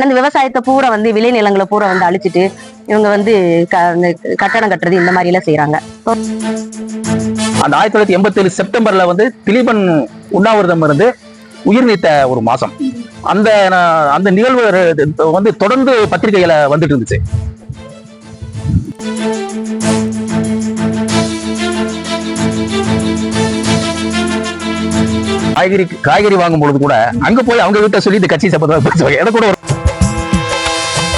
இந்த விவசாயத்தை பூரா வந்து விளைநிலங்களை பூரா வந்து அழிச்சிட்டு இவங்க வந்து க- கட்டடம் கட்டுறது இந்த மாதிரி எல்லாம் செய்யறாங்க அந்த ஆயிரத்தி தொள்ளாயிரத்தி எண்பத்தி ஏழு செப்டம்பர்ல வந்து திலீபன் உண்ணாவிரதம் இருந்து உயிர் நீத்த ஒரு மாசம். அந்த அந்த நிகழ்வு வந்து தொடர்ந்து பத்திரிகையில வந்துட்டு இருந்துச்சு. காய்கறி காய்கறி வாங்கும் பொழுது கூட அங்க போய் அவங்க வீட்டை சொல்லி இந்த கட்சி சம்பந்தமா பேசுவாங்க. எனக்கு கூட ஒரு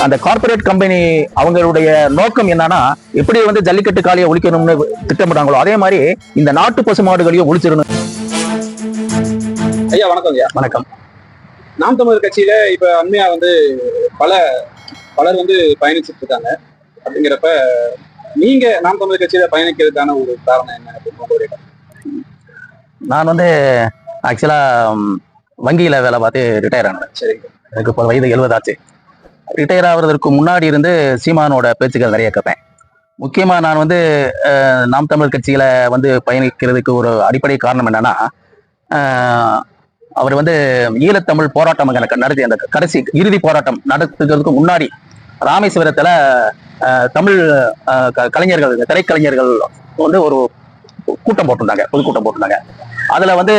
அந்த கார்ப்பரேட் கம்பெனி அவங்களுடைய நோக்கம் என்னன்னா எப்படி வந்து ஜல்லிக்கட்டு காலியை ஒழிக்கணும்னு திட்டமிட்டாங்களோ அதே மாதிரி இந்த நாட்டு பசு மாடுகளையும் ஒழிச்சிடணும். ஐயா வணக்கம் ஐயா. வணக்கம். நாம் தமிழர் கட்சியில இப்ப அண்மையா வந்து பல பலர் வந்து பயணிச்சுட்டு இருக்காங்க. அப்படிங்கிறப்ப நீங்க நாம் தமிழர் கட்சியில பயணிக்கிறதுக்கான ஒரு காரணம் என்ன அப்படின்னு? நான் வந்து ஆக்சுவலா வங்கியில வேலை பார்த்து ரிட்டையர் ஆனேன். சரி எனக்கு இப்போ வயது எழுபதாச்சு ரிட்டையர் ஆகிறதுக்கு முன்னாடி இருந்து சீமானோட பேச்சுக்கள் நிறைய கேட்பேன். முக்கியமாக நான் வந்து நாம் தமிழர் கட்சியில் வந்து பயணிக்கிறதுக்கு ஒரு அடிப்படை காரணம் என்னன்னா அவர் வந்து ஈழத்தமிழ் போராட்டம் எனக்கு நடத்தி அந்த கடைசி இறுதி போராட்டம் நடத்துகிறதுக்கு முன்னாடி ராமேஸ்வரத்தில் தமிழ் க- கலைஞர்கள் திரைக்கலைஞர்கள் வந்து ஒரு கூட்டம் போட்டிருந்தாங்க பொதுக்கூட்டம் போட்டிருந்தாங்க. அதுல வந்து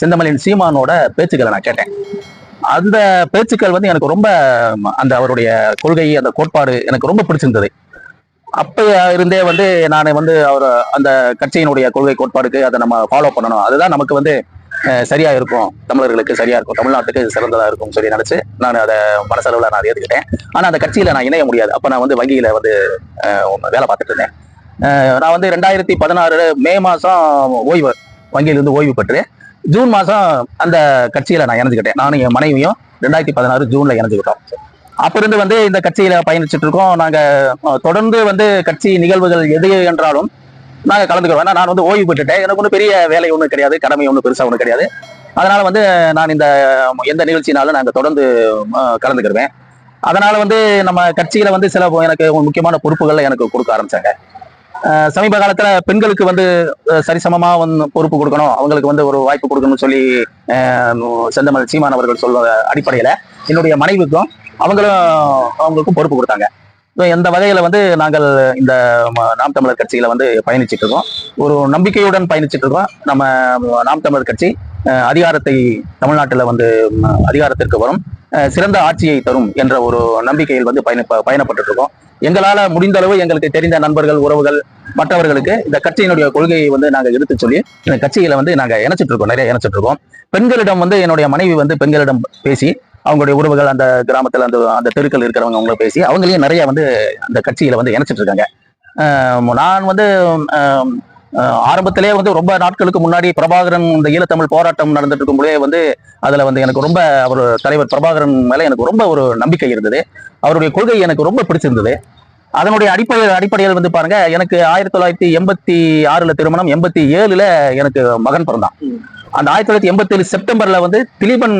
செந்தமலின் சீமானோட பேச்சுக்களை நான் கேட்டேன். அந்த பேச்சுக்கள் வந்து எனக்கு ரொம்ப அந்த அவருடைய கொள்கை அந்த கோட்பாடு எனக்கு ரொம்ப பிடிச்சிருந்தது. அப்ப இருந்தே வந்து நான் வந்து அவர் அந்த கட்சியினுடைய கொள்கை கோட்பாடுக்கு அதை நம்ம ஃபாலோ பண்ணணும். அதுதான் நமக்கு வந்து சரியா இருக்கும். தமிழர்களுக்கு சரியா இருக்கும். தமிழ்நாட்டுக்கு சிறந்ததா இருக்கும் சொல்லி நினைச்சு நான் அதை மனசளவுல நான் அதை ஏத்துக்கிட்டேன். ஆனா அந்த கட்சியில நான் இணைய முடியாது. அப்ப நான் வந்து வங்கியில வந்து வேலை பார்த்துட்டு இருந்தேன். நான் வந்து ரெண்டாயிரத்தி பதினாறு மே மாசம் ஓய்வு வங்கியிலிருந்து ஓய்வு பெற்று ஜூன் மாசம் அந்த கட்சியில நான் இணைஞ்சுக்கிட்டேன். நானும் என் மனைவியும் ரெண்டாயிரத்தி பதினாறு ஜூன்ல இணைஞ்சுக்கிட்டோம். அப்ப இருந்து வந்து இந்த கட்சியில பயணிச்சுட்டு இருக்கோம். நாங்க தொடர்ந்து வந்து கட்சி நிகழ்வுகள் எது என்றாலும் நாங்கள் கலந்துக்கிறோம். ஏன்னா நான் வந்து ஓய்வு பெற்றுட்டேன். எனக்கு ஒன்றும் பெரிய வேலை ஒன்றும் கிடையாது. கடமை ஒன்றும் பெருசாக ஒன்றும் கிடையாது. அதனால வந்து நான் இந்த எந்த நிகழ்ச்சினாலும் நாங்க தொடர்ந்து கலந்துக்கிடுவேன் அதனால் அதனால வந்து நம்ம கட்சியில வந்து சில எனக்கு முக்கியமான பொறுப்புகளில் எனக்கு கொடுக்க ஆரம்பிச்சாங்க. சமீப காலத்துல பெண்களுக்கு வந்து சரிசமமா வந்து பொறுப்பு கொடுக்கணும். அவங்களுக்கு வந்து ஒரு வாய்ப்பு கொடுக்கணும்னு சொல்லி செந்தமல் சீமான் அவர்கள் சொல்ல அடிப்படையில என்னுடைய மனைவிக்கும் அவங்களும் அவங்களுக்கும் பொறுப்பு கொடுத்தாங்க. எந்த வகையில வந்து நாங்கள் இந்த நாம் தமிழர் கட்சியில வந்து பயணிச்சுட்டு இருக்கோம். ஒரு நம்பிக்கையுடன் பயணிச்சுட்டு இருக்கோம். நம்ம நாம் தமிழர் கட்சி அதிகாரத்தை தமிழ்நாட்டில் வந்து அதிகாரத்திற்கு வரும். சிறந்த ஆட்சியை தரும் என்ற ஒரு நம்பிக்கையில் வந்து பயண பயணப்பட்டு இருக்கோம் எங்களால் முடிந்த அளவு எங்களுக்கு தெரிந்த நண்பர்கள் உறவுகள் மற்றவர்களுக்கு இந்த கட்சியினுடைய கொள்கையை வந்து நாங்கள் எடுத்து சொல்லி இந்த கட்சியில வந்து நாங்கள் இணைச்சிட்டு இருக்கோம் நிறைய இணைச்சிட்டு இருக்கோம். பெண்களிடம் வந்து என்னுடைய மனைவி வந்து பெண்களிடம் பேசி அவங்களுடைய உறவுகள் அந்த கிராமத்தில் அந்த அந்த தெருக்கள் இருக்கிறவங்க அவங்கள பேசி அவங்களையும் நிறைய வந்து அந்த கட்சியில வந்து இணைச்சிட்டு இருக்காங்க. நான் வந்து ஆரம்பத்திலே வந்து ரொம்ப நாட்களுக்கு முன்னாடி பிரபாகரன் இந்த ஈழத்தமிழ் போராட்டம் நடந்துட்டு இருக்கும்போதே வந்து அதுல வந்து எனக்கு ரொம்ப அவர் தலைவர் பிரபாகரன் மேல எனக்கு ரொம்ப ஒரு நம்பிக்கை இருந்தது. அவருடைய கொள்கை எனக்கு ரொம்ப பிடிச்சிருந்தது. அதனுடைய அடிப்படை அடிப்படையில் வந்து பாருங்க எனக்கு ஆயிரத்தி தொள்ளாயிரத்தி எண்பத்தி ஆறுல திருமணம் எண்பத்தி ஏழுல எனக்கு மகன் பிறந்தான். அந்த ஆயிரத்தி தொள்ளாயிரத்தி எண்பத்தி ஏழு செப்டம்பர்ல வந்து திலீபன்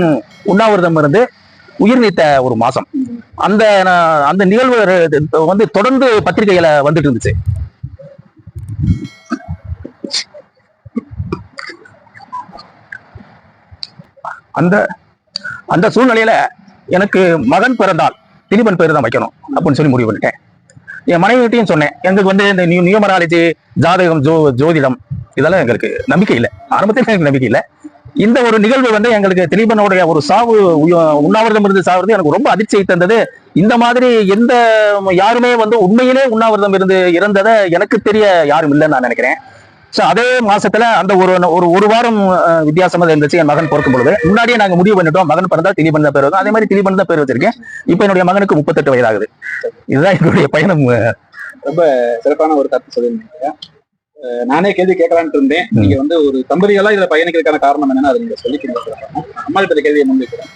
உண்ணாவிரதம் இருந்து உயிர் நீத்த ஒரு மாசம். அந்த அந்த நிகழ்வு வந்து தொடர்ந்து பத்திரிகையில வந்துட்டு இருந்துச்சு. அந்த அந்த சூழ்நிலையில எனக்கு மகன் பிறந்தால் திலீபன் பேர் தான் வைக்கணும் அப்படின்னு சொல்லி முடிவு பண்ணிட்டேன். என் மனைவிட்டையும் சொன்னேன். எங்களுக்கு வந்து இந்த நியூ நியூமராலஜி ஜாதகம் ஜோ ஜோதிடம் இதெல்லாம் எங்களுக்கு நம்பிக்கை இல்லை. ஆரம்பத்தில் எனக்கு நம்பிக்கை இல்லை. இந்த ஒரு நிகழ்வு வந்து எங்களுக்கு திலீபனுடைய ஒரு சாவு உண்ணாவிரதம் இருந்து சாவுறது எனக்கு ரொம்ப அதிர்ச்சியை தந்தது. இந்த மாதிரி எந்த யாருமே வந்து உண்மையிலே உண்ணாவிரதம் இருந்து இறந்ததை எனக்கு தெரிய யாரும் இல்லைன்னு நான் நினைக்கிறேன். சோ அதே மாசத்துல அந்த ஒரு ஒரு ஒரு வாரம் அஹ், வித்தியாசமா இருந்துச்சு. என் மகன் பிறக்கும் பொழுது. முன்னாடியே நாங்க முடிவு பண்ணிட்டோம். மகன் பிறந்தா திலீபன் தான் பேர் வைக்கும் அதே மாதிரி திலீபன் தான் பேர் வச்சிருக்கேன். இப்போ என்னுடைய மகனுக்கு முப்பத்தெட்டு வயதாகுது. இதுதான் என்னுடைய பயணம். சிறப்பான ஒரு கருத்து சொல்லியிருந்தீங்க. நானே கேள்வி கேட்கலான்ட்டு இருந்தேன். நீங்க வந்து ஒரு தம்பதிகளா இதுல பயணிக்கிறதுக்கான காரணம் என்னன்னு அதை நீங்க சொல்லிக்கிறீங்க. அம்மா கிட்ட கேள்வியை முன்வைக்கிறேன்.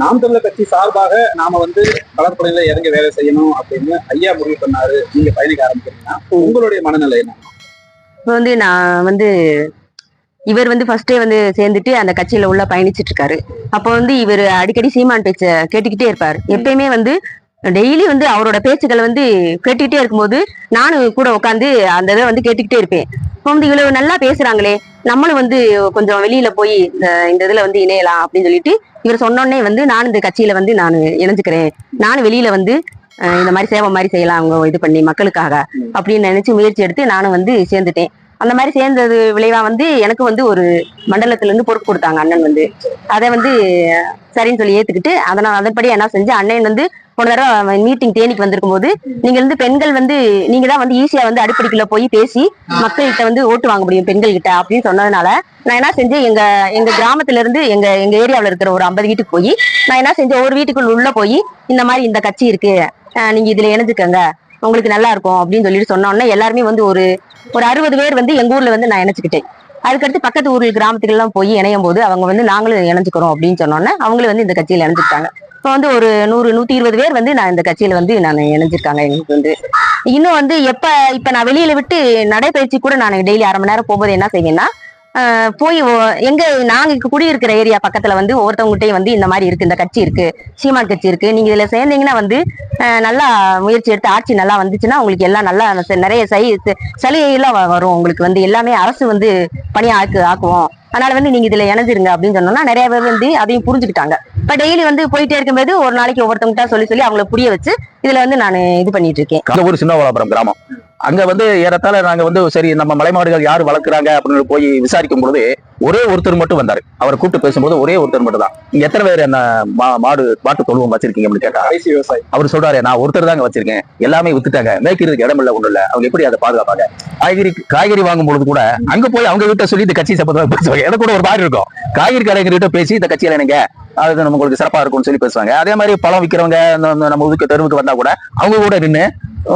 நாம் தமிழர் கட்சி சார்பாக நாம வந்து கடற்படையில இறங்கி வேலை செய்யணும் அப்படின்னு ஐயா முடிவு பண்ணாரு. நீங்க பயணிக்க ஆரம்பிக்கிறீங்கன்னா உங்களுடைய மனநிலை என்ன? இப்போ வந்து நான் வந்து இவர் வந்து ஃபர்ஸ்டே வந்து சேர்ந்துட்டு அந்த கட்சியில உள்ள பயணிச்சிட்டு இருக்காரு அப்போ வந்து இவர் அடிக்கடி சீமான் பேச்ச கேட்டுக்கிட்டே இருப்பாரு. எப்பயுமே வந்து டெய்லி வந்து அவரோட பேச்சுக்கள் வந்து கேட்டுக்கிட்டே இருக்கும்போது நானும் கூட உட்காந்து அந்த இதை வந்து கேட்டுக்கிட்டே இருப்பேன். இப்போ வந்து இவ்வளவு நல்லா பேசுறாங்களே நம்மளும் வந்து கொஞ்சம் வெளியில போய் இந்த இந்த இதுல வந்து இணையலாம் அப்படின்னு சொல்லிட்டு இவர் சொன்னோடனே வந்து நானும் இந்த கட்சியில வந்து நான் இணைஞ்சுக்கிறேன். நானும் வெளியில வந்து இந்த மாதிரி சேவை மாதிரி செய்யலாம் அவங்க இது பண்ணி மக்களுக்காக அப்படின்னு நினைச்சு முயற்சி எடுத்து நானும் வந்து சேர்ந்துட்டேன். அந்த மாதிரி சேர்ந்தது விளைவா வந்து எனக்கு வந்து ஒரு மண்டலத்துல இருந்து பொறுப்பு கொடுத்தாங்க அண்ணன் வந்து. அதை வந்து சரின்னு சொல்லி ஏத்துக்கிட்டு நான் அதன்படி என்ன செஞ்சு அண்ணன் வந்து போன தடவை மீட்டிங் தேனிக்கு வந்திருக்கும் போது நீங்க வந்து பெண்கள் வந்து நீங்க தான் வந்து ஈஸியா வந்து அடிப்படைக்குள்ள போய் பேசி மக்கள்கிட்ட வந்து ஓட்டு வாங்க முடியும் பெண்கள் கிட்ட அப்படின்னு சொன்னதுனால நான் என்ன செஞ்சேன் எங்க எங்க கிராமத்துல இருந்து எங்க எங்க ஏரியாவில இருக்கிற ஒரு ஐம்பது வீட்டுக்கு போய் நான் என்ன செஞ்சேன் ஒரு வீட்டுக்குள்ள உள்ள போய் இந்த மாதிரி இந்த கட்சி இருக்கு நீங்க இதுல இணைஞ்சுக்கங்க. உங்களுக்கு நல்லா இருக்கும் அப்படின்னு சொல்லிட்டு சொன்ன எல்லாருமே வந்து ஒரு ஒரு அறுபது பேர் வந்து எங்க ஊர்ல வந்து நான் இணைச்சுக்கிட்டேன். அதுக்கடுத்து பக்கத்து ஊர்கள் கிராமத்துக்கு எல்லாம் போய் இணையும் போது அவங்க வந்து நாங்களும் இணைஞ்சுக்கிறோம் அப்படின்னு சொன்னோன்னே அவங்களும் வந்து இந்த கட்சியில இணைஞ்சுக்கிட்டாங்க. இப்போ வந்து ஒரு நூறு நூத்தி இருபது பேர் வந்து நான் இந்த கட்சியில வந்து நான் இணைஞ்சிருக்காங்க எங்களுக்கு வந்து. இன்னும் வந்து எப்ப இப்ப நான் வெளியில விட்டு நடைபயிற்சி கூட நான் டெய்லி அரை மணி நேரம் போகும்போது என்ன செய்வேன்னா போய் எங்க நாங்க இங்க குடியிருக்கிற ஏரியா பக்கத்துல வந்து ஒவ்வொருத்தவங்ககிட்டயும் வந்து இந்த மாதிரி இருக்கு இந்த கட்சி இருக்கு சீமான் கட்சி இருக்கு. நீங்க இதுல சேர்ந்தீங்கன்னா வந்து நல்லா முயற்சி எடுத்து ஆட்சி நல்லா வந்துச்சுன்னா உங்களுக்கு எல்லாம் நல்லா நிறைய சை சலுகை எல்லாம் வரும். உங்களுக்கு வந்து எல்லாமே அரசு வந்து பணியா ஆக்கு ஆக்குவோம். அதனால வந்து நீங்க இதுல இணைஞ்சிருங்க அப்படின்னு சொன்னோம்னா நிறைய பேர் வந்து அதையும் புரிஞ்சுக்கிட்டாங்க. இப்ப டெய்லி வந்து போயிட்டே இருக்கும்போது ஒரு நாளைக்கு ஒவ்வொருத்தவங்கிட்ட சொல்லி சொல்லி அவங்கள புரிய வச்சு இதுல வந்து நான் இது பண்ணிட்டு இருக்கேன். ஒரு சின்ன கிராமம். அங்க வந்து ஏறத்தாழ நாங்க வந்து சரி நம்ம மலைமாடுகள் யார் வளர்க்குறாங்க அப்படின்னு போய் விசாரிக்கும் பொழுது ஒரே ஒருத்தர் மட்டும் வந்தாரு. அவரை கூப்பிட்டு பேசும்போது ஒரே ஒருத்தர் மட்டும் தான் நீங்க எத்தனை பேர் என்ன மாடு மாட்டு தொழுவம் வச்சிருக்கீங்க அப்படின்னு கேட்டா அவர் சொல்றாரு நான் ஒருத்தர் தாங்க வச்சிருக்கேன். எல்லாமே வித்துட்டாங்க. மேய்க்கிறதுக்கு இடம் இல்ல ஒண்ணு இல்ல. அவங்க எப்படி அதை பாதுகாப்பாங்க? காய்கறி காய்கறி வாங்கும் பொழுது கூட அங்க போய் அவங்க கிட்ட சொல்லி இந்த கட்சி சம்பந்தமா பேசுவாங்க. எனக்கு கூட ஒரு மாதிரி இருக்கும். காய்கறி கடைங்கிட்ட பேசி இந்த கட்சியில எனக்கு அது நம்ம உங்களுக்கு சிறப்பா இருக்கும்னு சொல்லி பேசுவாங்க. அதே மாதிரி பழம் இந்த நம்ம ஊருக்கு தெருவுக்கு வந்தா கூட அவங்க கூட நின்று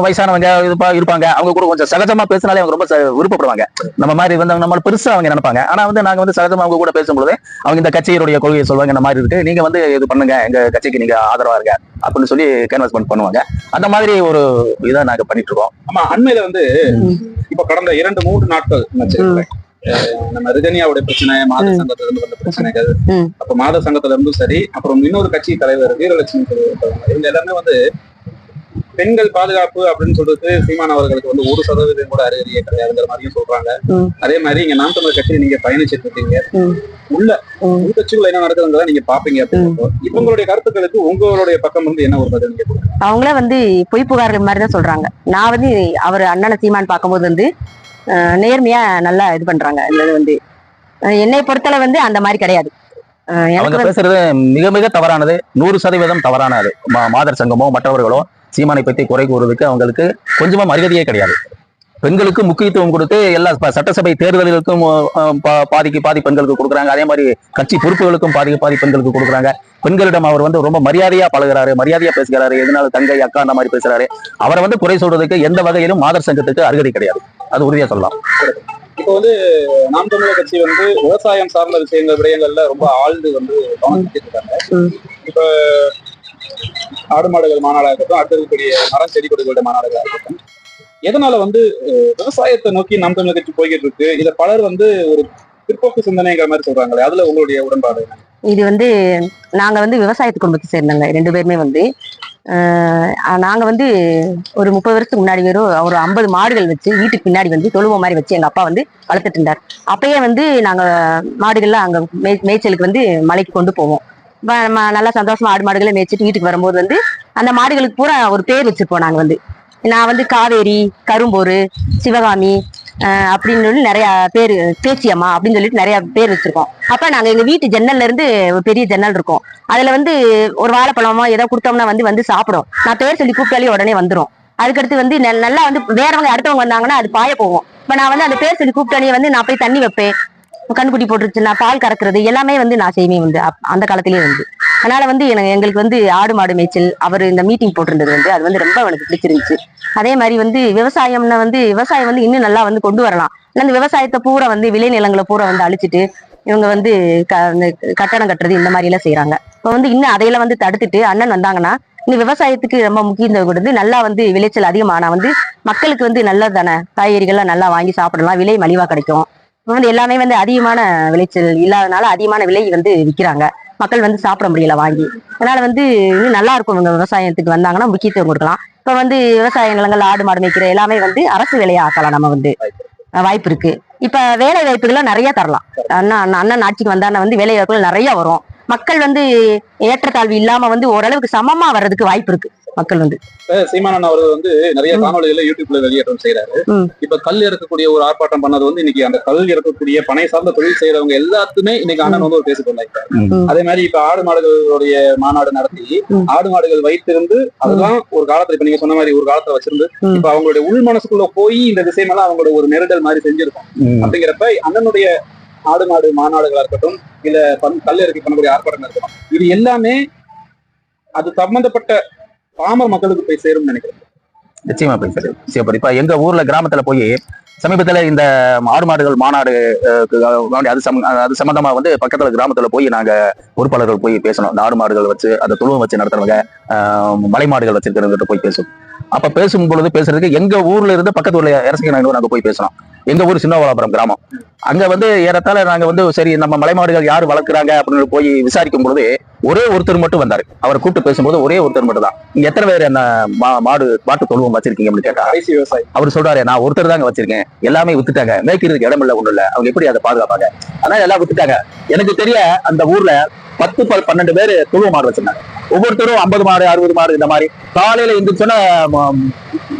வயசானவங்க இருப்பா இருப்பாங்க. அவங்க கூட கொஞ்சம் சகஜமா பேசினாலே அவங்க ரொம்ப விருப்பப்படுவாங்க. நம்ம மாதிரி வந்து நம்ம பெருசா அவங்க நினைப்பாங்க. ஆனா வந்து நாங்க வந்து சகஜமா அவங்க கூட பேசும்பொழுது அவங்க இந்த கட்சியினுடைய கொள்கையை சொல்லுவாங்க இந்த மாதிரி இருக்கு. நீங்க வந்து இது பண்ணுங்க எங்க கட்சிக்கு நீங்க ஆதரவா இருங்க அப்படின்னு சொல்லி கேன்வாஸ்மெண்ட் பண்ணுவாங்க. அந்த மாதிரி ஒரு இதை நாங்க பண்ணிட்டு இருக்கோம் ஆமா அண்மையில வந்து இப்ப கடந்த இரண்டு மூன்று நாட்கள் நம்ம ரிஜனியாவுடைய பிரச்சனை மாத. சங்கத்துல இருந்து வந்த பிரச்சனைகள். அப்ப மாத சங்கத்துல இருந்தும் சரி அப்புறம் இன்னொரு கட்சி தலைவர் வீரலட்சுமி. இவங்க எல்லாமே வந்து பெண்கள் பாதுகாப்பு அப்படின்னு சொல்றது சீமான் அவர்களுக்கு வந்து ஒரு சதவீதம் கூட அறிகுறியே கிடையாதுங்கிற மாதிரியும் சொல்றாங்க. அதே மாதிரி இங்க நாம் தமிழர் கட்சியில நீங்க பயணிச்சிட்டு இருக்கீங்க. உள்ள கட்சிகள் என்ன நடக்குதுங்கிறத நீங்க பாப்பீங்க அப்படின்னு இவங்களுடைய கருத்துக்களுக்கு உங்களுடைய பக்கம் வந்து என்ன ஒரு பதில் நீங்க? அவங்களே வந்து பொய் புகார்கள் மாதிரி தான் சொல்றாங்க. நான் வந்து அவர் அண்ணனை சீமான் பார்க்கும்போது வந்து நேர்மையா நல்லா இது பண்றாங்க. இது வந்து என்னை பொறுத்தளவு வந்து அந்த மாதிரி கிடையாது. அவங்க பேசுறது மிக மிக தவறானது. நூறு சதவீதம் தவறானது. மாதர் சங்கமோ மற்றவர்களோ சீமானை பத்தி குறை கூறுவதற்கு அவங்களுக்கு கொஞ்சமா மரியாதையே கிடையாது. பெண்களுக்கு முக்கியத்துவம் கொடுத்து எல்லா சட்டசபை தேர்தல்களுக்கும் பாதிக்கு பாதி பெண்களுக்கு கொடுக்குறாங்க. அதே மாதிரி கட்சி பொறுப்புகளுக்கும் பாதி பாதி பெண்களுக்கு கொடுக்குறாங்க. பெண்களிடம் அவர் வந்து ரொம்ப மரியாதையா பழகுறாரு மரியாதையா பேசுகிறாரு. எதனால தங்கை அக்கா அந்த மாதிரி பேசுறாரு. அவரை வந்து குறை சொல்றதுக்கு எந்த வகையிலும் மாதர் சங்கத்துக்கு அருகதை கிடையாது. அது உறுதியா சொல்லலாம். இப்போ வந்து நாம் தமிழர் கட்சி வந்து விவசாயம் சார்ந்த விஷயங்கள் விடயங்கள்ல ரொம்ப ஆழ்ந்து வந்து கவனம் ம். இப்ப ஆடு மாடுகள் மாநாடா இருக்கட்டும் அடுத்து மரம் செடி கொடிகளுடைய மாநாடுகளாக இருக்கட்டும் எதனால வந்து விவசாயத்தை நோக்கி நம் தமிழர் கட்சி போய்கிட்டு இருக்கு இதை பலர் வந்து ஒரு பிற்போக்கு சிந்தனைங்கிற மாதிரி சொல்றாங்களே அதுல உங்களுடைய உடன்பாடு இது வந்து நாங்க வந்து விவசாயத்து குடும்பத்தை சேர்ந்தவங்க ரெண்டு பேருமே வந்து அஹ், நாங்க வந்து ஒரு முப்பது வருஷத்துக்கு முன்னாடி வெறும் ஒரு ஐம்பது மாடுகள் வச்சு வீட்டுக்கு பின்னாடி வந்து தொழுவம் மாதிரி வச்சு எங்க அப்பா வந்து வளர்த்துட்டு இருந்தார். அப்பயே வந்து நாங்க மாடுகள்லாம் அங்க மே மேய்ச்சலுக்கு வந்து மலைக்கு கொண்டு போவோம். நல்லா சந்தோஷமா ஆடு மாடுகளை மேய்ச்சிட்டு வீட்டுக்கு வரும்போது வந்து அந்த மாடுகளுக்கு பூரா ஒரு பேர் வச்சிருப்போம் நாங்க வந்து. நான் வந்து காவேரி கரும்போரு சிவகாமி ஆஹ் அப்படின்னு சொல்லி நிறைய பேர் பேச்சியம்மா அப்படின்னு சொல்லிட்டு நிறைய பேர் வச்சிருக்கோம். அப்ப நாங்க எங்க வீட்டு ஜன்னல்ல இருந்து ஒரு பெரிய ஜன்னல் இருக்கும். அதுல வந்து ஒரு வாழைப்பழமோ ஏதோ கொடுத்தோம்னா வந்து வந்து சாப்பிடும். நான் பேர் சொல்லி கூப்பிட்டாலே உடனே வந்துரும். அதுக்கடுத்து வந்து நல்லா வந்து வேறவங்க அடுத்தவங்க வந்தாங்கன்னா அது பாய போகும். இப்ப நான் வந்து அந்த பேர் சொல்லி கூப்பிட்டாலே வந்து நான் போய் தண்ணி வைப்பேன். கண்குட்டி போட்டுருச்சு நான் பால் கறக்குறது எல்லாமே வந்து நான் செய்வேன் வந்து அப்- அந்த காலத்திலேயே வந்து. அதனால வந்து எனக்கு எங்களுக்கு வந்து ஆடு மாடு மேய்ச்சல் அவர் இந்த மீட்டிங் போட்டிருந்தது வந்து அது வந்து ரொம்ப எனக்கு பிடிச்சிருந்துச்சு. அதே மாதிரி வந்து விவசாயம்னா வந்து விவசாயம் வந்து இன்னும் நல்லா வந்து கொண்டு வரலாம். ஆனால் அந்த விவசாயத்தை பூரா வந்து விளைநிலங்களை பூரா வந்து அழிச்சிட்டு இவங்க வந்து க கட்டுறது இந்த மாதிரி எல்லாம் செய்யறாங்க இப்போ வந்து இன்னும் அதையெல்லாம் வந்து தடுத்துட்டு அண்ணன் வந்தாங்கன்னா இந்த விவசாயத்துக்கு ரொம்ப முக்கியத்துவம் கொடுத்து நல்லா வந்து விளைச்சல் அதிகமானா வந்து மக்களுக்கு வந்து நல்லது தானே காய்கறிகள்லாம் நல்லா வாங்கி சாப்பிடலாம் விலை மலிவா கிடைக்கும். வந்து எல்லாமே வந்து அதிகமான விளைச்சல் இல்லாதனால அதிகமான விலை வந்து விற்கிறாங்க மக்கள் வந்து சாப்பிட முடியல வாங்கி. அதனால வந்து இன்னும் நல்லா இருக்கும் இவங்க விவசாயத்துக்கு வந்தாங்கன்னா முக்கியத்துவம் கொடுக்கலாம். இப்ப வந்து விவசாய நிலங்கள் ஆடு மாடு மேய்க்கிற எல்லாமே வந்து அரசு வேலையா ஆக்கலாம் நம்ம வந்து. வாய்ப்பு இருக்கு. இப்ப வேலை வாய்ப்புகள் நிறைய தரலாம். அண்ணா அண்ணா- அண்ணன் ஆட்சிக்கு வந்தாங்கன்னா வந்து வேலை வாய்ப்புகள் நிறைய வரும். மக்கள் வந்து ஏற்றத்தாழ்வு இல்லாம வந்து ஓரளவுக்கு சமமா வர்றதுக்கு வாய்ப்பு இருக்கு. மக்கள் வந்து சீமானன் அவர்கள் வந்து நிறைய. காணொலிகளை யூடியூப்ல வெளியேற்றம் செய்யறாரு. இப்ப கல் இறக்கக்கூடிய ஒரு ஆர்ப்பாட்டம் பண்ணது வந்து இன்னைக்கு அந்த கல் இறக்கக்கூடிய பனை சார்ந்த தொழில் செய்யறவங்க எல்லாத்துமே இன்னைக்கு அண்ணன் வந்து ஒரு பேசி கொண்டாங்க ம். அதே மாதிரி இப்ப ஆடு மாடுகளுடைய மாநாடு நடத்தி. ஆடு மாடுகள் வைத்திருந்து அதெல்லாம் ஒரு காலத்துல இப்ப நீங்க சொன்ன மாதிரி ஒரு காலத்துல வச்சிருந்து. இப்ப அவங்களுடைய உள் மனசுக்குள்ள போய் இந்த விஷயமெல்லாம் அவங்களோட ஒரு நெருடல் மாதிரி செஞ்சிருக்கும். அப்படிங்கிறப்ப அண்ணனுடைய ஆடு மாடு மாநாடுகளா இருக்கட்டும் இல்ல பண் கல் இறக்கி பண்ணக்கூடிய ஆர்ப்பாட்டங்கள் இருக்கட்டும் இது எல்லாமே அது சம்பந்தப்பட்ட பாமர மக்களுக்கு போய் சேரும்னு நினைக்கிறேன். நிச்சயமா போய் சரி இப்ப எங்க ஊர்ல கிராமத்துல போய் சமீபத்துல இந்த ஆடு மாடுகள் மாநாடு அது சம் அது சம்பந்தமா வந்து பக்கத்துல கிராமத்துல போய் நாங்க பொறுப்பாளர்கள் போய் பேசணும். இந்த ஆடு மாடுகள் வச்சு அந்த துணுவம் வச்சு நடத்துறவங்க மலை மாடுகள் வச்சிருக்கிறவங்க போய் பேசுவோம். அப்ப பேசும் பொழுது பேசுறதுக்கு எங்க ஊர்ல இருந்து பக்கத்து ஊர்ல அரசியல் நாங்க போய் பேசணும் எங்க ஊர் சின்னவளாபுரம் கிராமம். அங்க வந்து ஏறத்தாழ நாங்க வந்து சரி நம்ம மலை மாடுகள் யார் வளர்க்குறாங்க அப்படின்னு போய் விசாரிக்கும் பொழுது ஒரே ஒருத்தர் மட்டும் வந்தாரு. அவரை கூப்பிட்டு பேசும்போது ஒரே ஒருத்தர் மட்டும் தான். இங்க எத்தனை பேர் என்ன மாடு மாட்டு தொழுவம் வச்சிருக்கீங்க அப்படின்னு கேட்டா விவசாயி. அவர் சொல்றாரு நான் ஒருத்தர் தாங்க வச்சிருக்கேன். எல்லாமே வித்துட்டாங்க. மேய்க்கிறதுக்கு இடம் இல்ல ஒண்ணும் இல்ல. அவங்க எப்படி அதை பாதுகாப்பாங்க? ஆனா எல்லாம் வித்துட்டாங்க. எனக்கு தெரிய அந்த ஊர்ல பத்து பன்னெண்டு பேர் துழுவ மாடு வச்சிருந்தாங்க. ஒவ்வொருத்தரும் ஐம்பது மாடு அறுபது மாடு இந்த மாதிரி காலையில எந்திரிச்சோன்னா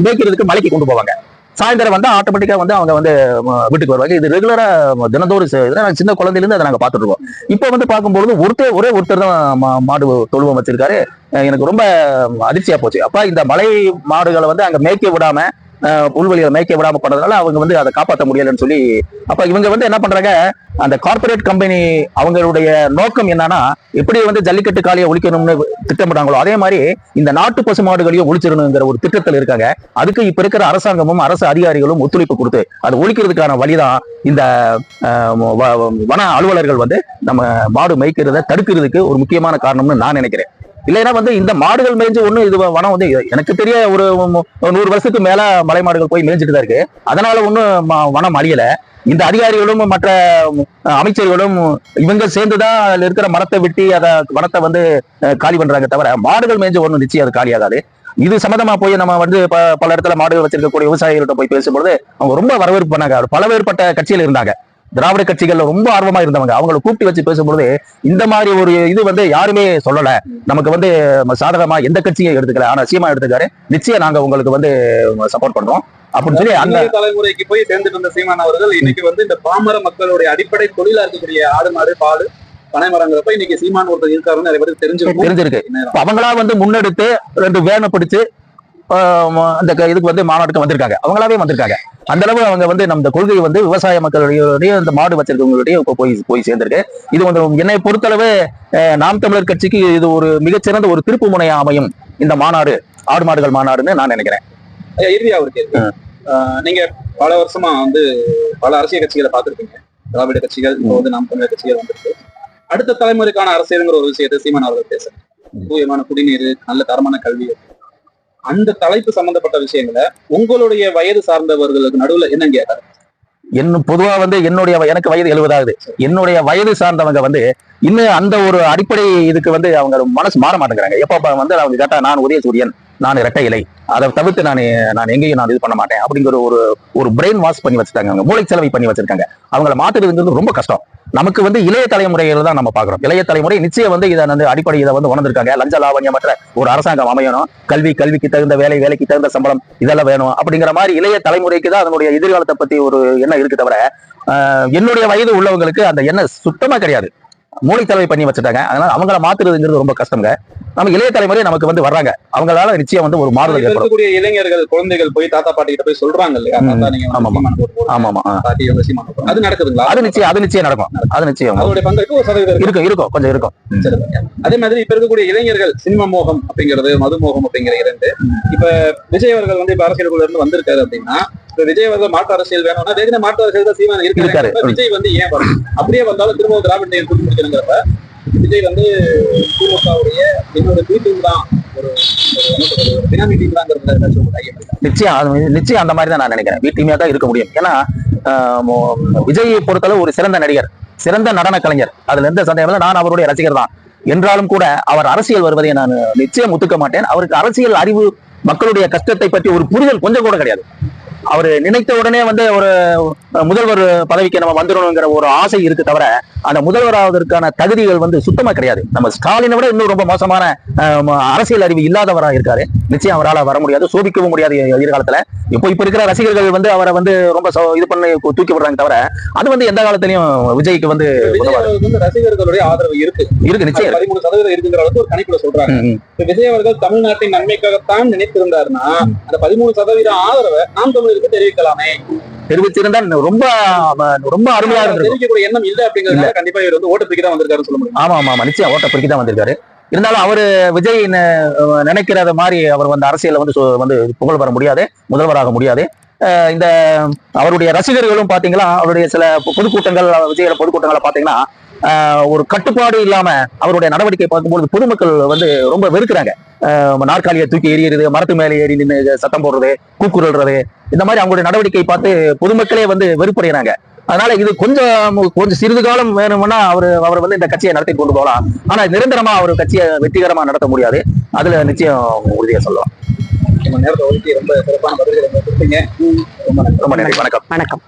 மேய்க்கிறதுக்கு மலைக்கு கொண்டு போவாங்க. சாயந்தரம் வந்து ஆட்டோமேட்டிக்கா வந்து அவங்க வந்து வீட்டுக்கு வருவாங்க. இது ரெகுலரா தினந்தோறும் இதெல்லாம் சின்ன குழந்தையிலேருந்து அதை நாங்க பார்த்துட்டு இருக்கோம் வந்து பார்க்கும்பொழுது ஒருத்தர் ஒரே ஒருத்தர் தான் மாடு தொழுவம் வச்சிருக்காரு. எனக்கு ரொம்ப அதிர்ச்சியா போச்சு. அப்ப இந்த மலை மாடுகளை வந்து அங்க மேய்க்க விடாம புல்வெளியை மேய்க்க விடாம பண்ணதுனால அவங்க வந்து அதை காப்பாற்ற முடியலன்னு சொல்லி அப்ப இவங்க வந்து என்ன பண்றாங்க அந்த கார்ப்பரேட் கம்பெனி அவங்களுடைய நோக்கம் என்னன்னா எப்படி வந்து ஜல்லிக்கட்டு காலியை ஒழிக்கணும்னு திட்டமிட்டாங்களோ அதே மாதிரி இந்த நாட்டு பசு மாடுகளையும் ஒழிச்சிடணுங்கிற ஒரு திட்டத்தில் இருக்காங்க. அதுக்கு இப்ப இருக்கிற அரசாங்கமும் அரசு அதிகாரிகளும் ஒத்துழைப்பு கொடுத்து அதை ஒழிக்கிறதுக்கான வழிதான் இந்த வ- வன அலுவலர்கள் வந்து நம்ம மாடு மேய்க்கிறத தடுக்கிறதுக்கு ஒரு முக்கியமான காரணம்னு நான் நினைக்கிறேன். இல்லைன்னா வந்து இந்த மாடுகள் மேய்ஞ்சு ஒன்றும் இது வனம் வந்து எனக்கு தெரிய ஒரு நூறு வருஷத்துக்கு மேல மலை மாடுகள் போய் மேய்ஞ்சிட்டு தான் இருக்கு. அதனால ஒன்றும் வனம் அழியல. இந்த அதிகாரிகளும் மற்ற அமைச்சர்களும் இவங்க சேர்ந்துதான் அதில் இருக்கிற மரத்தை வெட்டி அதை வனத்தை வந்து காலி பண்றாங்க தவிர மாடுகள் மேய்ஞ்சு ஒன்றும் நிச்சயம் அது காலியாகாது. இது சம்மந்தமா போய் நம்ம வந்து ப- பல இடத்துல மாடுகள் வச்சிருக்கக்கூடிய விவசாயிகள்கிட்ட போய் பேசும்பொழுது அவங்க ரொம்ப வரவேற்பு பண்ணாங்க. பலவேற்பட்ட கட்சியில் இருந்தாங்க. திராவிட கட்சிகள்ல ரொம்ப ஆர்வமா இருந்தவங்க. அவங்கள கூப்பிட்டு வச்சு பேசும்பொழுது இந்த மாதிரி ஒரு இது வந்து யாருமே சொல்லல. நமக்கு வந்து சாதகமா எந்த கட்சியும் எடுத்துக்கல. ஆனா சீமா எடுத்துக்காரு நிச்சயம் நாங்க உங்களுக்கு வந்து சப்போர்ட் பண்றோம். அப்படின்னு சொல்லி அந்த தலைமுறைக்கு போய் சேர்ந்துட்டு இருந்த சீமான் அவர்கள் இன்னைக்கு வந்து இந்த பாமர மக்களுடைய அடிப்படை தொழிலா இருக்கக்கூடிய ஆடு மாடு பால் பனை மரங்கிறப்ப இன்னைக்கு சீமான் ஒருத்தர் இருக்காருன்னு நிறைய பேருக்கு தெரிஞ்சிருக்கு. இப்ப அவங்களா வந்து முன்னெடுத்து ரெண்டு வேனை பிடிச்சு அந்த இதுக்கு வந்து மாநாட்டுக்கு வந்திருக்காங்க. அவங்களாவே வந்திருக்காங்க. அந்த அளவு அவங்க வந்து நம்ம கொள்கை வந்து விவசாய மக்களுடைய இந்த மாடு வச்சிருக்கவங்களுடைய இப்ப போய் போய் சேர்ந்திருக்கு. இது வந்து என்னை பொறுத்தளவு நாம் தமிழர் கட்சிக்கு இது ஒரு மிகச்சிறந்த ஒரு திருப்பு முனையா அமையும் இந்த மாநாடு ஆடு மாடுகள் மாநாடுன்னு நான் நினைக்கிறேன். இறுதியா ஒரு கேள்வி. ஆஹ் நீங்க பல வருஷமா வந்து பல அரசியல் கட்சிகளை பார்த்திருப்பீங்க. திராவிட கட்சிகள் இப்போ வந்து நாம் தமிழர் கட்சிகள் வந்திருக்கு. அடுத்த தலைமுறைக்கான அரசியலுங்கிற ஒரு விஷயத்தை சீமான் அவர்கள் பேசுறாங்க தூயமான குடிநீர் நல்ல தரமான கல்வி அந்த தலைப்பு சம்பந்தப்பட்ட விஷயங்களை உங்களுடைய வயது சார்ந்தவர்களுக்கு நடுவுல என்னங்க கேட்டாரு? பொதுவா வந்து என்னுடைய எனக்கு வயது எழுபதாகுது என்னுடைய வயது சார்ந்தவங்க வந்து இன்னும் அந்த ஒரு அடிப்படை இதுக்கு வந்து அவங்க மனசு மாற மாட்டேங்கிறாங்க. எப்ப வந்து அவங்க கேட்டா நான் உதயசூரியன் நான் இரட்டை இலை. அதை தவிர்த்து நான் நான் எங்கேயும் நான் இது பண்ண மாட்டேன். அப்படிங்கிற ஒரு ஒரு பிரெயின் வாஷ் பண்ணி வச்சிருக்காங்க அவங்க. மூளை செலவை பண்ணி வச்சிருக்காங்க. அவங்கள மாத்துறதுங்கிறது ரொம்ப கஷ்டம். நமக்கு வந்து இளைய தலைமுறையில தான் நம்ம பாக்குறோம் இளைய தலைமுறை நிச்சயம் வந்து இதை வந்து அடிப்படை இதை வந்து உணர்ந்திருக்காங்க. லஞ்ச லாவண்யமற்ற ஒரு அரசாங்கம் அமையணும். கல்வி கல்விக்கு தகுந்த வேலை வேலைக்கு தகுந்த சம்பளம் இதெல்லாம் வேணும். அப்படிங்கிற மாதிரி இளைய தலைமுறைக்கு தான் அதனுடைய எதிர்காலத்தை பத்தி ஒரு எண்ணம் இருக்கு தவிர ஆஹ், என்னுடைய வயது உள்ளவங்களுக்கு அந்த எண்ணம் சுத்தமா கிடையாது. மூளை செலவை பண்ணி வச்சுட்டாங்க. அதனால அவங்கள மாத்துறதுங்கிறது ரொம்ப கஷ்டங்க நம்ம இளைய தலைமுறை நமக்கு வந்து வர்றாங்க. அவங்களால நிச்சயம் வந்து ஒரு மாறுதல் இருக்கக்கூடிய இளைஞர்கள் குழந்தைகள் போய் தாத்தா பாட்டி கிட்ட போய் சொல்றாங்க இல்லையா. ஆமா ஆமா. அது நடக்குதுங்களா? அது நிச்சயம் அது நிச்சயம் நடக்கும். அது நிச்சயம். அதோடைய பங்களிப்பு ஒரு சதவீதம் இருக்கு. இருக்கும் இருக்கும். கொஞ்சம் இருக்கும். அதே மாதிரி இப்ப இருக்கக்கூடிய இளைஞர்கள் சினிமா மோகம் அப்படிங்கிறது மது மோகம் அப்படிங்கிற இரண்டு. இப்ப விஜய் அவர்கள் வந்து இப்ப அரசியலுக்குள்ள இருந்து வந்திருக்காரு அப்படின்னா விஜய் அவர்கள் மாற்று அரசியல் வேணும்னா வேகன மாற்று அரசியல் தான் சீமான் இருக்காரு. விஜய் வந்து ஏன் வரணும் அப்படியே வந்தாலும் திரும்ப திராவிட கூட்டி முடிக்கணுங்கிறப்ப விஜய் வந்து திமுகவுடைய என்னோட டீம் தான் ஒரு? நிச்சயம் அந்த மாதிரி தான் நான் நினைக்கிறேன். வீட்டுமையா தான் இருக்க முடியும். ஏன்னா விஜயை பொறுத்தளவு ஒரு சிறந்த நடிகர் சிறந்த நடன கலைஞர். அதுல எந்த சந்தேகம் நான் அவருடைய ரசிகர் தான். என்றாலும் கூட அவர் அரசியல் வருவதை நான் நிச்சயம் ஒத்துக்க மாட்டேன். அவருக்கு அரசியல் அறிவு மக்களுடைய கஷ்டத்தை பற்றி ஒரு புரிதல் கொஞ்சம் கூட கிடையாது. அவர் நினைத்த உடனே வந்து ஒரு முதல்வர் பதவிக்கு நம்ம வந்துடணுங்கிற ஒரு ஆசை இருக்கு தவிர அந்த முதல்வராவதற்கான தகுதிகள் வந்து சுத்தமா கிடையாது. நம்ம ஸ்டாலினை விட இன்னும் ரொம்ப மோசமான அரசியல் அறிவு இல்லாதவரா இருக்காரு. நிச்சயம் அவரால் வர முடியாது சோபிக்கவும் முடியாது எதிர்காலத்துல. இப்போ இப்ப இருக்கிற ரசிகர்கள் வந்து அவரை வந்து ரொம்ப இது பண்ணி தூக்கி விடுறாங்க தவிர அது வந்து எந்த காலத்திலயும் விஜய்க்கு வந்து ரசிகர்களுடைய ஆதரவு இருக்கு. இருக்கு நிச்சயம். பதிமூணு சதவீதம் இருக்குங்கிற அளவுக்கு ஒரு கணிப்புல சொல்றாங்க. விஜய் அவர்கள் தமிழ்நாட்டின் நன்மைக்காகத்தான் நினைத்திருந்தாருன்னா அந்த பதிமூணு சதவீத ஆதரவை நாம் தமிழருக்கு தெரிவிக்கலாமே. தெரிவிச்சிருந்தா ரொம்ப ரொம்ப அருமையா இருந்திருக்கும். தெரிவிக்கக்கூடிய எண்ணம் இல்ல அப்படிங்கறதுனால கண்டிப்பா இவர் வந்து ஓட்டு பிரிக்க தான் வந்திருக்காருன்னு சொல்ல முடியும். ஆமா ஆமா நிச்சயம் ஓட்ட பொறுக்கி தான் வந்திருக்காரு. இருந்தாலும் அவரு விஜய் நினைக்கிறத மாதிரி அவர் வந்து அரசியல்ல வந்து வந்து புகழ் பெற முடியாது முதல்வராக முடியாது. இந்த அவருடைய ரசிகர்களும் பாத்தீங்களா அவருடைய சில பொதுக்கூட்டங்கள் விஜயோட பொதுக்கூட்டங்களை பாத்தீங்கன்னா ஒரு கட்டுப்பாடு இல்லாம அவருடைய நடவடிக்கை பார்க்கும்போது பொதுமக்கள் வந்து ரொம்ப வெறுக்கிறாங்க. நாற்காலியை தூக்கி எறியறது மரத்து மேலே ஏறி நின்று சத்தம் போடுறது கூக்குரல்றது இந்த மாதிரி அவங்களுடைய நடவடிக்கை பார்த்து பொதுமக்களே வந்து வெறுப்படைகிறாங்க அதனால இது கொஞ்சம் கொஞ்சம் சிறிது காலம் வேணும்னா அவர் அவர் வந்து இந்த கட்சியை நடத்தி கொண்டு போகலாம். ஆனா நிரந்தரமா அவர் கட்சியை வெற்றிகரமா நடத்த முடியாது. அதுல நிச்சயம் உறுதியா சொல்லலாம். நேரத்தை ஒதுக்கி ரொம்ப சிறப்பான பதில்களை கொடுத்தீங்க. ரொம்ப நன்றி. வணக்கம். வணக்கம்.